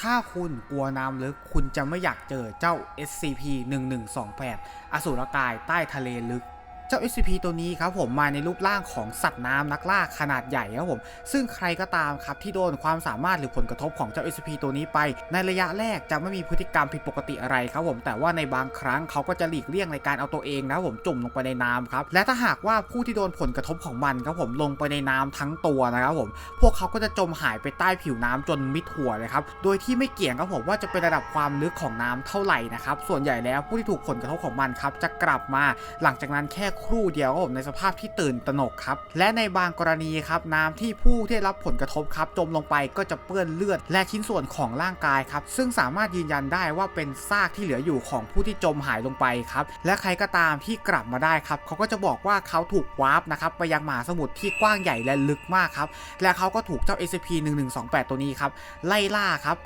ถ้าคุณกลัวน้ำลึกคุณจะไม่อยากเจอเจ้า SCP 1128 อสูรกายใต้ทะเลลึก เจ้า SCP ตัวนี้ครับผมมาในรูปร่างของสัตว์น้ำนักล่าขนาดใหญ่ครับผม ซึ่งใครก็ตามครับที่โดนความสามารถหรือผลกระทบของเจ้า SCP ตัวนี้ไป ในระยะแรกจะไม่มีพฤติกรรมผิดปกติอะไรครับผม แต่ว่าในบางครั้งเขาก็จะหลีกเลี่ยงในการเอาตัวเองนะครับผมจุ่มลงไปในน้ำครับและถ้าหากว่าผู้ที่โดนผลกระทบของมันครับผมลงไปในน้ำทั้งตัวนะครับผม พวกเขาก็จะจมหายไปใต้ผิวน้ำจนมิดหัวเลยครับโดยที่ไม่เกี่ยงครับผมว่าจะเป็นระดับความลึกของน้ำเท่าไหร่นะครับส่วนใหญ่แล้วผู้ที่ถูกผลกระทบของมันครับจะกลับมาหลังจากนั้นแค่ครู่เดียวครับผมในสภาพที่ตื่นตระหนกครับ และในบางกรณีครับน้ำที่ผู้ที่รับผลกระทบครับจมลงไปก็จะเปื้อนเลือด และชิ้นส่วนของร่างกายครับ ซึ่งสามารถยืนยันได้ว่าเป็นซากที่เหลืออยู่ของผู้ที่จมหายลงไปครับและใครก็ตามที่กลับมาได้ครับเขาก็จะบอกว่าเขาถูกวาร์ปนะครับไปยังมหาสมุทรที่กว้างใหญ่และลึกมากครับและเขาก็ถูกเจ้า SCP 1128 ตัวนี้ครับไล่ล่าครับ